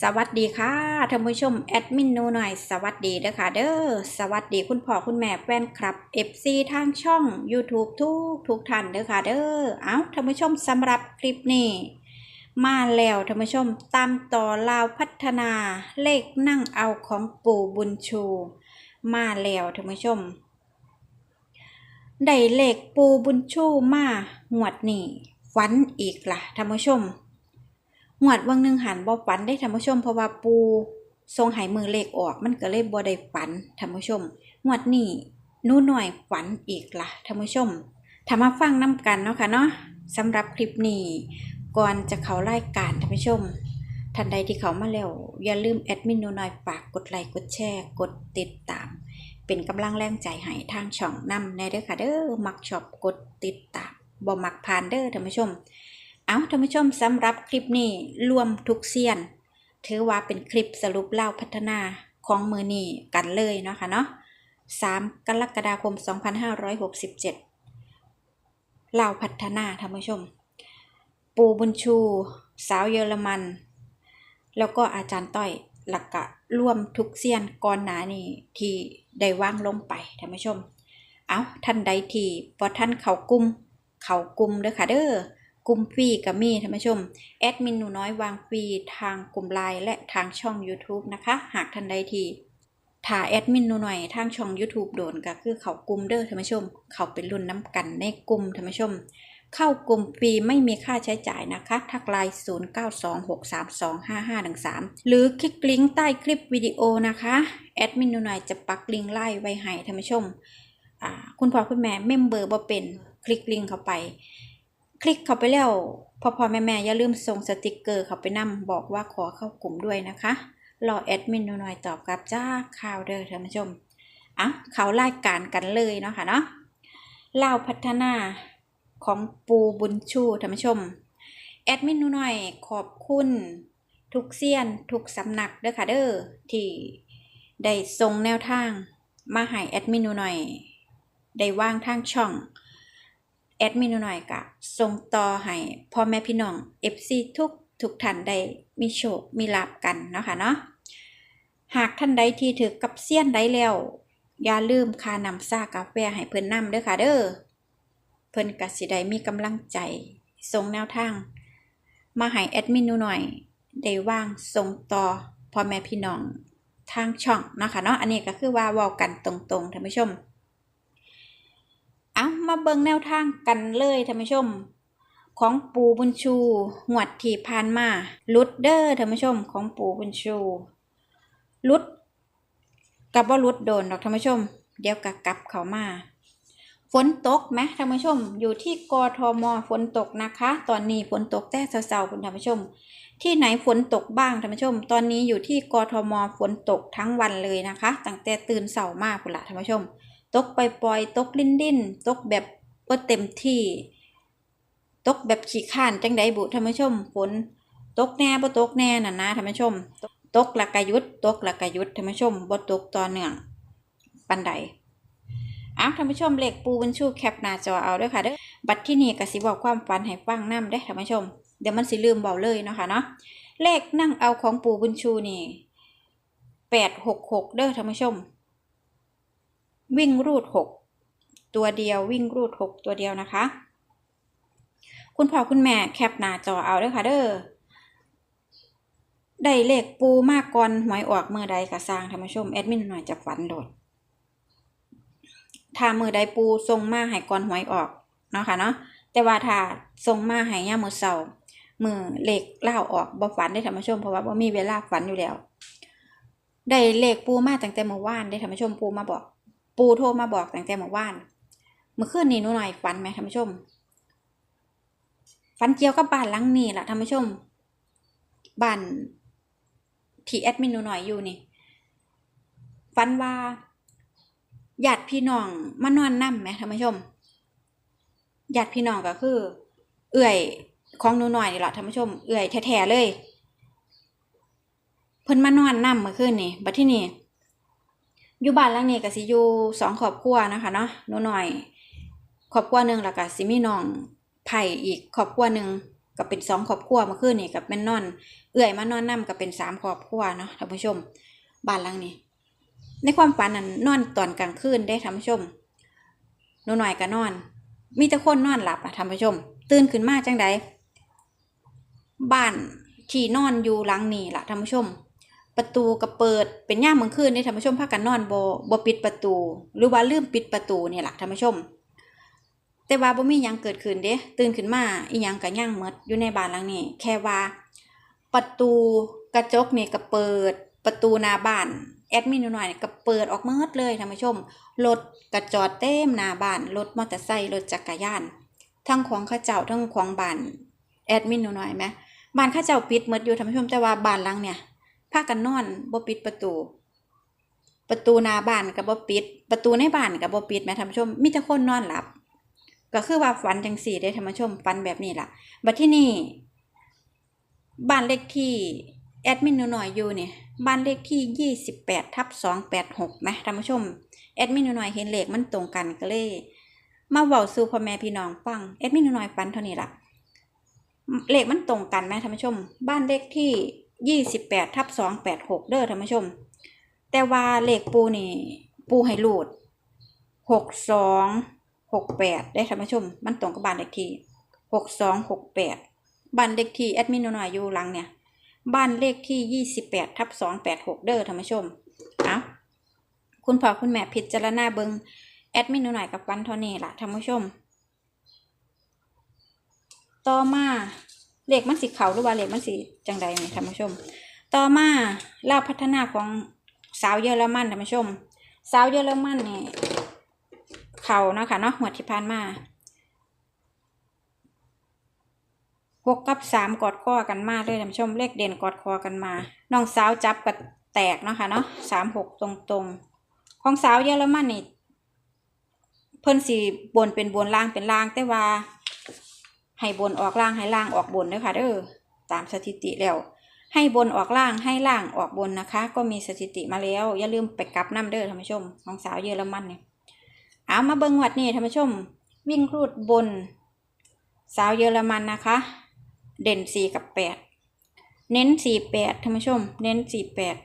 สวัสดีค่ะท่านผู้ชมแอดมินนูหน่อยสวัสดีเด้อค่ะเด้อสวัสดีคุณพ่อคุณแม่แฟนคลับ FC ทางช่อง YouTube ทุกทุกท่านเด้อค่ะเด้อเอ้าท่านผู้ชมสำหรับคลิปนี้ มาแล้วท่านผู้ชมตามต่อลาวพัฒนาเลขนั่งเอาของปู่บุญชู มาแล้วท่านผู้ชม ได้เลขปูบุญชูมาหวดนี่ฝันอีกล่ะท่านผู้ชม หวดวังหนึ่งหันบ่ฝันได้ท่านผู้ชม เพราะว่าปูทรงหายมือเลขออก มันก็เลยบ่ได้ฝันท่านผู้ชมหวดนี้นูหน่อยฝันอีกล่ะท่านผู้ชมถ้ามาฟังน้ำกันเนาะค่ะเนาะสำหรับคลิปนี้ก่อนจะเขารายการท่านผู้ชมท่านใดที่เขามาแล้ว อย่าลืมแอดมินนูหน่อยฝากกดไลค์กดแชร์ กดติดตาม เป็นกำลังแรงใจให้ทางช่องนำในเด้อค่ะเด้อมักชอบกดติดตามบ่มักผ่านเด้อท่านผู้ชม เอาท่านผู้ชมสำหรับคลิปนี้รวมทุกเซียน ถือว่าเป็นคลิปสรุปเล่าพัฒนาของมือนี้กันเลยเนาะค่ะเนาะ3กรกฎาคม 2567เล่าพัฒนาท่านผู้ชม ปูบุญชู สาวเยอรมัน แล้วก็อาจารย์ต้อยหลักกะร่วมทุกเซียนก่อนหนานี้ที่ได้ว่างลงไปท่านผู้ชม เอาท่านใดที่พอท่านเขากุมเขากุมเด้อค่ะเด้อ กลุ่มฟรีกับมีท่านผู้ชม แอดมินหนูน้อยวางฟรีทางกลุ่มไลน์และทางช่อง YouTube นะคะ หากท่านใดทีถ้าแอดมินหนูหน่อยทางช่อง YouTube โดนก็คือเขากลุ่มเด้อท่านผู้ชม เขาเป็นรุ่นน้ำกันในกลุ่มท่านผู้ชม เข้ากลุ่มฟรีไม่มีค่าใช้จ่ายนะคะ ทักไลน์ 0926325513 หรือคลิกลิงก์ใต้คลิปวิดีโอนะคะ แอดมินหนูหน่อยจะปักลิงก์ไล่ไว้ให้ท่านผู้ชม คุณพ่อคุณแม่เมมเบอร์บ่เป็นคลิกลิงก์เข้าไป คลิกเข้าไปแล้วพ่อพ่อแม่แม่อย่าลืมส่งสติกเกอร์เข้าไปนำบอกว่าขอเข้ากลุ่มด้วยนะคะรอแอดมินหน่อยตอบกลับจ้าข่าวเด้อท่านผู้ชมอะเขารายการกันเลยเนาะค่ะเนาะเล่าพัฒนาของปูบุญชูท่านผู้ชมแอดมินหน่อยขอบคุณทุกเซียนทุกสำนักเด้อค่ะเด้อที่ได้ส่งแนวทางมาให้แอดมินหน่อย ได้ว่างทางช่อง ดมินหน่อยกะส่งต่อให้พ่อแม่พี่น้อง FC ทุกทุกท่านได้มีโชค มีลาบกันเนาะค่ะเนาะหากท่านใดที่ถือกับเซียนใดแล้ว อย่าลืมค่านำซากาแฟให้เพิ่นนำเด้อค่ะเด้อเพิ่นกะสิได้มีกำลังใจส่งแนวทาง มาให้แอดมินหน่อยได้ว่างส่งต่อพ่อแม่พี่น้องทางช่องนะคะเนาะอันนี้ก็คือว่าเว้ากันตรงๆท่านผู้ชม เอามาเบิงแนวทางกันเลยท่านผู้ชม ของปู่บุญชูหวดที่ผ่านมาลุดเด้อท่านผู้ชมของปู่บุญชูลุดกับว่าลุดโดนดอกท่านผู้ชม เดี๋ยวกะกลับเขามา ฝนตกไหมท่านผู้ชม อยู่ที่กทมฝนตกนะคะ ตอนนี้ฝนตกแต่เช้าๆคุณท่านผู้ชม ที่ไหนฝนตกบ้างท่านผู้ชม ตอนนี้อยู่ที่กทมฝนตกทั้งวันเลยนะคะ ตั้งแต่ตื่นเช้ามากคุณละท่านผู้ชม ตกปล่อยๆตกลิ้นดิ้นตกแบบบ่เต็มที่ ตกแบบขี้ข้านจังใดบุท่านผู้ชมฝนตกแน่บ่ตกแน่น่ะนะท่านผู้ชม ตกและกะหยุดตกและกะหยุดท่านผู้ชมบ่ตกต่อเนื่องปานใดอ้าวท่านผู้ชมเลขปูบัญชูแคปหน้าจอเอาด้วยค่ะเด้อบัตรที่นี่ก็สิบอกความฝันให้ฟังนำเด้อท่านผู้ชม เดี๋ยวมันสิลืมเบาเลยเนาะค่ะเนาะเลขนั่งเอาของปูบุญชูนี่866เด้อท่านผู้ชม วิ่งรูดหกตัวเดียววิ่งรูดหกตัวเดียวนะคะ คุณพ่อคุณแม่แคปหน้าจอเอาเด้อค่ะเด้อได้เลขปูมากก่อนหวยออกมือใดกะสร้างท่านผู้ชมแอดมินหน่อยจะฝันโดดถ้ามือใดปูส่งมาให้ก่อนหวยออกเนาะค่ะเนาะแต่ว่าถ้าส่งมาให้ย่ามือเสาร์มือเลขเล่าออกบ่ฝันได้ท่านผู้ชมเพราะว่าบ่มีเวลาฝันอยู่แล้ว ได้เลขปูมาตั้งแต่เมื่อวานได้ท่านผู้ชมปูมาบอก ปูโทรมาบอกตั้งแต่เมื่อวานเมื่อคืนนี้หนูหน่อยฝันไหมท่านผู้ชมฝันเกี่ยวกับบ้านหลังนี้แหละท่านผู้ชมบ้านที่แอดมินหนูหน่อยอยู่นี่ฝันว่าญาติพี่น้องมานอนนั่มไหมท่านผู้ชมญาติพี่น้องก็คือ เอื่อยของหนูหน่อยนี่แหละท่านผู้ชม เอื่อยแท้ๆเลย เพิ่นมานอนนั่มเมื่อคืนนี่บัดที่นี่ อยู่บ้านหลังนี้ก็สิอยู่สองครอบครัวนะคะเนาะหนูหน่อยครอบครัวหนึ่งแล้วก็สิมีน้องไผ่อีกครอบครัวหนึ่งก็เป็นสองครอบครัวเมื่อคืนนี่กับแม่นนอน เอื่อยมานอนนํก็เป็นสามครอบครัวเนาะท่านผู้ชมบ้านหลังนี้ ในความฝันนั้นนอนตอนกลางคืนได้ท่านผู้ชมหนูหน่อยก็นอน มีแต่คนนอนหลับอะท่านผู้ชม ตื่นขึ้นมาจังใดบ้านที่นอนอยู่หลังนี้ล่ะท่านผู้ชม ประตูก็เปิดเป็นย่ามเมื่อคืนได้ท่านผู้ชมพากันนอนบบปิดประตู หรือว่าลืมปิดประตูเนี่ล่ะท่านผู้ชม แต่ว่าบ่มียังเกิดขึ้นเด้ตื่นขึ้นมาอีหยังก็ย่างหมดอยู่ในบ้านหลังนี้แค่ว่า ประตูกระจกเนี่ยก็เปิดประตูหน้าบ้านแอดมินหน่อยก็เปิดออกเมดเลยท่านผู้ชมรถกระจอดเต็มหน้าบ้านรถมอเตอร์ไซค์รถจักรยาน ทั้งของข้าเจ้าทั้งของบ้านแอดมินหน่อยไหมบ้านข้าเจ้าปิดหมดอยู่ท่านผู้ชมแต่ว่าบ้านหลังเนี่ย พากันนอนบ่ปิดประตู ประตูหน้าบ้านก็บ่ปิด ประตูในบ้านก็บ่ปิดแม่ท่านผู้ชมมีแต่คนนอนหลับ ก็คือว่าฝันจังสี่ได้ท่านผู้ชมฝันแบบนี้ล่ะบัดที่นี่บ้านเลขที่แอดมินหนูหน่อยอยู่เนี่ยบ้านเลขที่ 28ทับ286ไหมท่านผู้ชมแอดมินหนูหน่อยเห็นเลขมันตรงกันก็เลย มาเว้าสู่พ่อแม่พี่น้องฟังแอดมินหนูหน่อยฝันเท่านี้ล่ะเลขมันตรงกันไหมท่านผู้ชม บ้านเลขที่ 28ทับ286 เด้อท่านผู้ชม แต่ว่าเลขปูนี่ ปูให้รูด 62 68 ได้ท่านผู้ชม มันตรงกับบ้านเลขที่ 6268 บ้านเลขที่แอดมินหน่อยอยู่หลังเนี่ย บ้านเลขที่ 28ทับ286 เด้อท่านผู้ชมเอาคุณพ่อคุณแม่พิจารณาเบิงแอดมินหน่อยกับวันเท่านี้ล่ะท่านผู้ชม ต่อมา เลขมันสีเขาหรือว่าเลขมันสีจังใดนี่ท่านผู้ชม ต่อมาเล่าพัฒนาของสาวเยอรมันท่านผู้ชม สาวเยอรมันนี่เขาเนาะคะเนาะหัวที่ผ่านมาหกกับสามกอดคอกันมาเลยท่านผู้ชมเลขเด่นกอดคอกันมา น้องสาวจับกับแตกเนาะค่ะเนาะสามหกตรงๆ ของสาวเยอรมันนี่เพิ่นสีบนเป็นบนล่างเป็นล่างแต่ว่า ให้บนออกล่างให้ล่างออกบนด้อค่ะเด้อตามสถิติแล้ว ให้บนออกล่างให้ล่างออกบนนะคะ ก็มีสถิติมาแล้ว อย่าลืมไปกลับน้ำเด้อท่านผู้ชม ของสาวเยอรมันเนี่ยเอามาเบิ่งวัดนี่ท่านผู้ชม วิ่งรูดบน สาวเยอรมันนะคะ เด่นสี่กับแปดเน้นสี่แปดท่านผู้ชม เน้นสี่แปด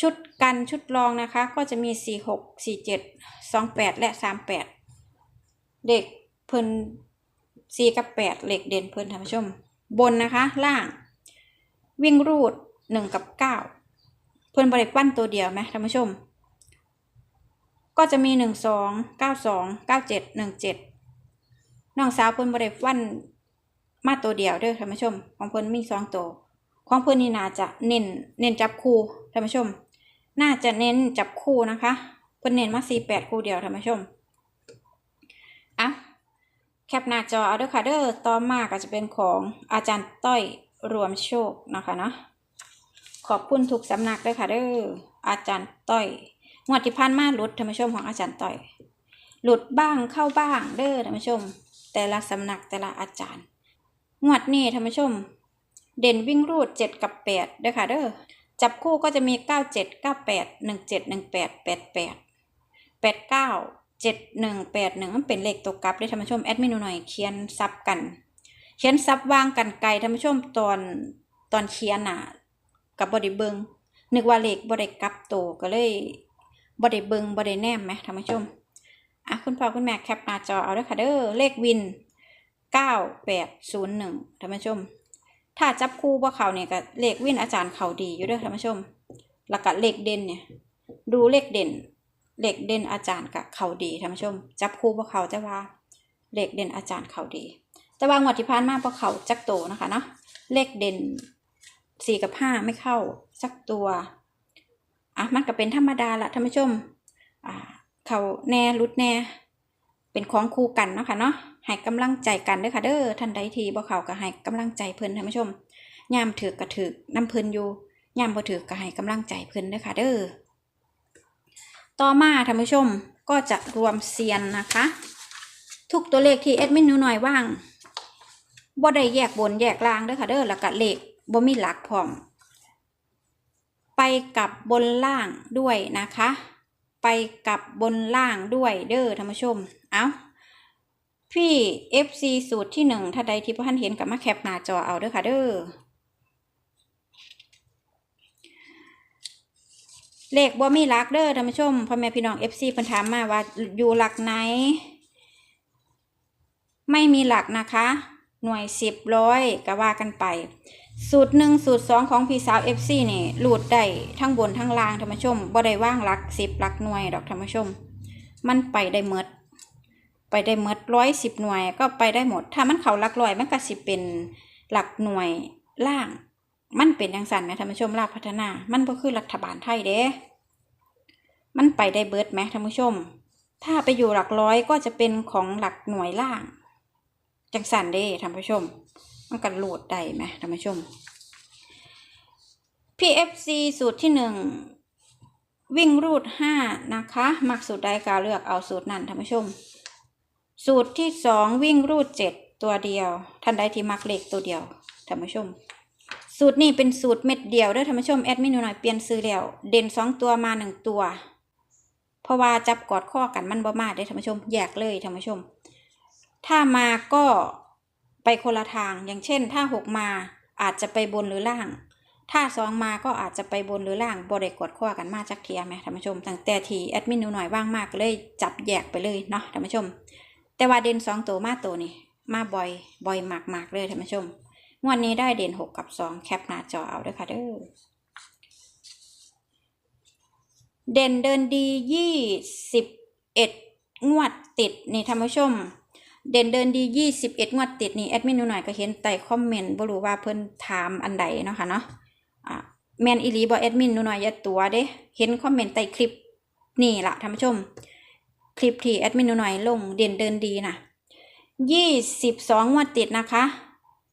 ชุดกันชุดรองนะคะ ก็จะมีสี่หกสี่เจ็ดสองแปดและสามแปดเด็กเพิ่น สี่กับแปดเหล็กเด่นเพิ่อนท่านผู้ชม บนนะคะล่าง วิ่งรูดหนึ่งกับเก้าเพิ่อนบริปั้นตัวเดียวไหมท่านผู้ชม ก็จะมีหนึ่งสองเก้าสองเก้าเจ็ดหนึ่งเจ็ดน้องสาวเพิ่อนบริปั้นมาตัวเดียวเด้อท่านผู้ชม ของเพิ่อนมีสองตัวของเพิ่อนนี่น่าจะเน้นเน้นจับคู่ท่านผู้ชม น่าจะเน้นจับคู่นะคะ เพิ่อนเน้นมาสี่แปดคู่เดียวท่านผู้ชมอะ แคปหน้าจอเอาเด้อค่ะเด้อต่อมาก็จะเป็นของอาจารย์ต้อยรวมโชคนะคะเนาะขอบคุณทุกสำนักเด้อค่ะเด้ออาจารย์ต้อยงวดที่ผ่านมาหลุดท่านผู้ชมของอาจารย์ต้อย หลุดบ้างเข้าบ้างเด้อท่านผู้ชม แต่ละสำนักแต่ละอาจารย์ งวดนี้ท่านผู้ชม เด่นวิ่งรูดเจ็ดกับแปดเด้อค่ะเด้อจับคู่ก็จะมีเก้าเจ็ดเก้าแปดหนึ่งเจ็ดหนึ่งแปดแปดแปดแปดเก้า เจ็ดหนึ่งแปดหนึ่งมันเป็นเลขตัวกลับเลยท่านผู้ชมแอดมินหน่อยเขียนซับกัน เขียนซับวางกันไกลท่านผู้ชมตอนตอนเขียนน่ะกับบไดิเบิงนึกว่าเลขบไดิกลับตัวก็เลยบไดิเบิงบไดิแนมไหมท่านผู้ชมอะคุณพ่อคุณแม่แคปหน้าจอเอาด้อค่ะเด้อเลขวินเก้าแปดศูนย์หนึ่งท่านผู้ชม ถ้าจับคู่ว่าเขาเนี่ยก็เลขวินอาจารย์เขาดีอยู่ด้วยท่านผู้ชมแล้วก็เลขเด่นเนี่ยดูเลขเด่น เลขเด่นอาจารย์กับเขาดีท่านผู้ชม จับคู่ว่าเขาแต่ว่าเลขเด่นอาจารย์เขาดี แต่ว่างวดที่ผ่านมาพวกเขาจักโตนะคะเนาะเลขเด่นสี่กับห้าไม่เข้าสักตัวอะมันก็เป็นธรรมดาละท่านผู้ชมอ่าเขาแน่รุดแน่ เป็นของคู่กันเนาะค่ะเนาะให้กำลังใจกันเด้อค่ะเด้อท่านใดที่บ่เขาก็ให้กำลังใจเพิ่นท่านผู้ชมยามถือกก็ถือน้ำเพิ่นอยู่ยามบ่ถือกก็ให้กำลังใจเพิ่นเด้อค่ะเด้อ ต่อมาท่านผู้ชมก็จะรวมเซียนนะคะ ทุกตัวเลขที่แอดมินหนูหน่อยว่างบ่ได้แยกบนแยกล่างด้อค่ะเด้อแล้วก็เลขบ่มีหลักพร้อม ไปกับบนล่างด้วยนะคะ ไปกับบนล่างด้วยเด้อท่านผู้ชม เอาพี่ FC สูตรที่หนึ่งถ้าใดที่พ่อท่านเห็นกับมาแคปหน้าจอเอาเด้อค่ะเด้อ เลขบ่มีหลักเด้อท่านผู้ชมพ่อแม่พี่น้อง FC เพิ่นถามมาว่าอยู่หลักไหน ไม่มีหลักนะคะ หน่วยสิบร้อยก็ว่ากันไป สูตรหนึ่งสูตรสองของพี่สาว FC นี่หลุดได้ทั้งบนทั้งล่างท่านผู้ชมบ่ได้ว่างหลักสิบหลักหน่วยดอกท่านผู้ชม มันไปได้หมดไปได้หมดร้อยสิบหน่วยก็ไปได้หมด ถ้ามันเขาหลักร้อยมันก็สิเป็นหลักหน่วยล่าง มันเป็นอย่างสั่นไหมท่านผู้ชมลาพัฒนา มันก็คือรัฐบาลไทยเด้ มันไปได้เบิร์ดไหมท่านผู้ชม ถ้าไปอยู่หลักร้อยก็จะเป็นของหลักหน่วยล่าง จังสันเด้ท่านผู้ชม มันกันโหลดได้ไหมท่านผู้ชม PFC สูตรที่หนึ่งวิ่งรูดห้านะคะ มักสูตรใดก็เลือกเอาสูตรนั้นท่านผู้ชม สูตรที่สองวิ่งรูดเจ็ดตัวเดียว ท่านใดที่มักเลขตัวเดียวท่านผู้ชม สูตรนี้เป็นสูตรเม็ดเดียวเด้อท่านผู้ชมแอดมินหน่อยเปลี่ยนซื้อแล้ว เด่นสองตัวมาหนึ่งตัว เพราะว่าจับกอดข้อกันมันบ่มาได้ท่านผู้ชมแยกเลยท่านผู้ชม ถ้ามาก็ไปคนละทางอย่างเช่น ถ้าหกมาอาจจะไปบนหรือล่าง ถ้าสองมาก็อาจจะไปบนหรือล่างบ่ได้กดข้อกันมาจักเทียไหมท่านผู้ชมตั้งแต่ทีแอดมินหน่อยว่างมากเลยจับแยกไปเลยเนาะท่านผู้ชม แต่ว่าเด่นสองตัวมาตัวนี่มาบ่อยบ่อยมากมากๆเลยท่านผู้ชม งวดนี้ได้เด่นหกกับสองแคปหน้าจอเอาด้วยค่ะเด้อเด่นเดินดียี่สิบเอ็ดงวดติดนี่ท่านผู้ชม เด่นเดินดียี่สิบเอ็ดงวดติดนี่แอดมินหน่อยก็เห็นใต้คอมเมนต์บ่รู้ว่าเพิ่นถามอันใดเนาะค่ะเนาะอะแมนอีลีบ่แอดมินหน่อยอย่าตัวเด้เห็นคอมเมนต์ใต้คลิปนี่ละท่านผู้ชม คลิปที่แอดมินหน่อยลงเด่นเดินดีนะยี่สิบสองงวดติดนะคะ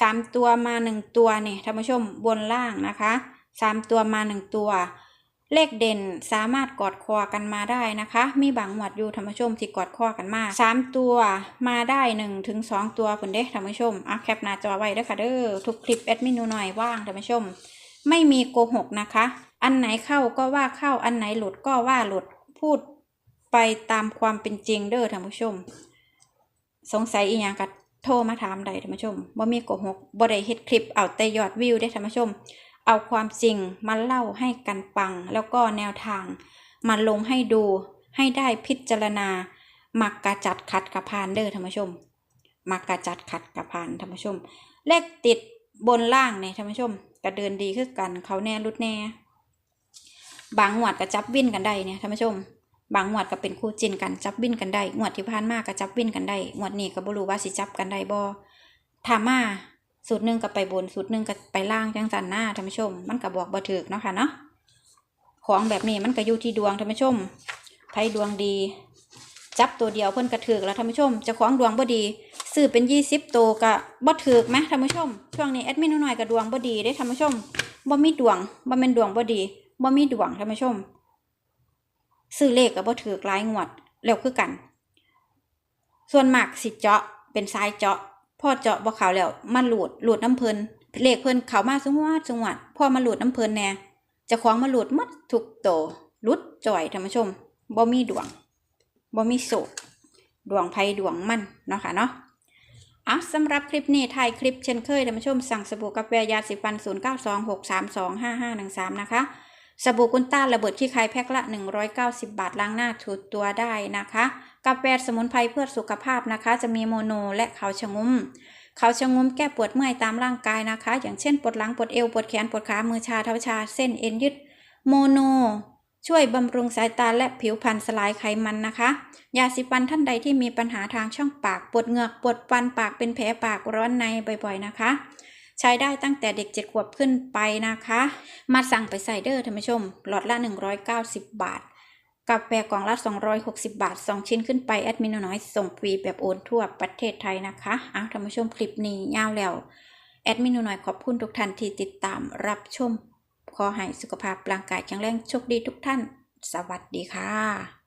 สามตัวมาหนึ่งตัวเนี่ยท่านผู้ชมบนล่างนะคะสามตัวมาหนึ่งตัว เลขเด่นสามารถกอดคอกันมาได้นะคะ มีบางหมวดอยู่ท่านผู้ชมที่กอดคอกันมาสามตัวมาได้หนึ่งถึงสองตัวผลเด้ท่านผู้ชมอะแคปหน้าจอไว้เด้อค่ะเด้อทุกคลิปแอดมินหน่อยว่างท่านผู้ชม ไม่มีโกหกนะคะ อันไหนเข้าก็ว่าเข้าอันไหนหลุดก็ว่าหลุดพูดไปตามความเป็นจริงเด้อท่านผู้ชม สงสัยอีหยังก็ โทรมาถามได้ท่านผู้ชมบ่มีโกหกบ่ได้เฮ็ดคลิปเอาแต่ยอดวิวได้ท่านผู้ชม เอาความจริงมาเล่าให้กันฟัง แล้วก็แนวทางมาลงให้ดูให้ได้พิจารณามักกะจัดขัดกะพานเด้อท่านผู้ชมมักกะจัดขัดกะพานท่านผู้ชม เลขติดบนล่างเนี่ยท่านผู้ชมก็เดินดีขึ้นกันเขาแน่รุดแน่ บางหวดก็จับวิ่นกันได้เนี่ยท่านผู้ชม บางหวดก็เป็นคู่จินกันจับวินกันได้หวดที่ผ่านมาก็จับวินกันได้หวดนี้ก็บ่รู้ว่าสิจับกันได้บ่ถ้ามาสูตรหนึ่งก็ไปบนสูตรหนึ่งก็ไปล่างจังสันหน้าท่านผู้ชม มันก็บอกบ่ถูกเนาะค่ะเนาะของแบบนี้มันก็อยู่ที่ดวงท่านผู้ชมไผดวงดี จับตัวเดียวเพิ่นกระถือแล้วท่านผู้ชมจะของดวงบ่ดีซื้อเป็นยี่สิบตัวก็บ่ถือไหมท่านผู้ชม ช่วงนี้แอดมินน่อยๆก็ดวงบ่ดีได้ท่านผู้ชมบ่มีดวงบ่แม่นดวงบ่ดีบ่มีดวงท่านผู้ชม ซื้อเลขก็บ่ถือหลายงวดแล้วคือกัน ส่วนมากสิเจาะเป็นสายเจาะพอเจาะบ่เข้าแล้วมันหลุดหลุดน้ำเพิ่นเลขเพิ่นเข้ามาสงวดสงวดพอมาหลุดน้ำเพิ่นแน่จะของมาหลุดหมดทุกโตลุดจ่อยท่านผู้ชมบ่มีดวงบ่มีโศกดวงไผดวงมันเนาะค่ะเนาะอะสำหรับคลิปนี้ถ่ายคลิปเช่นเคยท่านผู้ชมสั่งสบู่กาแฟยาสีฟัน 0926325513 นะคะ สบู่กุนต้าระเบิดขี้ใครแพ็คละ 190 บาทล้างหน้าถูตัวได้นะคะ กาแฟสมุนไพรเพื่อสุขภาพนะคะ จะมีโมโนและเขาชะงุมเขาชะงุมแก้ปวดเมื่อยตามร่างกายนะคะ อย่างเช่นปวดหลังปวดเอวปวดแขนปวดขามือชาเท้าชาเส้นเอ็นยืดโมโน ช่วยบำรุงสายตาและผิวพรรณสลายไขมันนะคะ ยาสีฟันท่านใดที่มีปัญหาทางช่องปากปวดเหงือกปวดฟันปากเป็นแผลปากร้อนในบ่อยๆนะคะ ใช้ได้ตั้งแต่เด็กเจ็ดขวบขึ้นไปนะคะ มาสั่งไปใส่เด้อท่านผู้ชม หลอดละ 190 บาทกาแฟกล่องละ 260 บาท 2 ชิ้นขึ้นไปแอดมินน้อยส่งฟรีแบบโอนทั่วประเทศไทยนะคะอ้าวท่านผู้ชมคลิปนี้ยาวแล้วแอดมินน้อยขอบคุณทุกท่านที่ติดตามรับชมขอให้สุขภาพร่างกายแข็งแรงโชคดีทุกท่าน สวัสดีค่ะ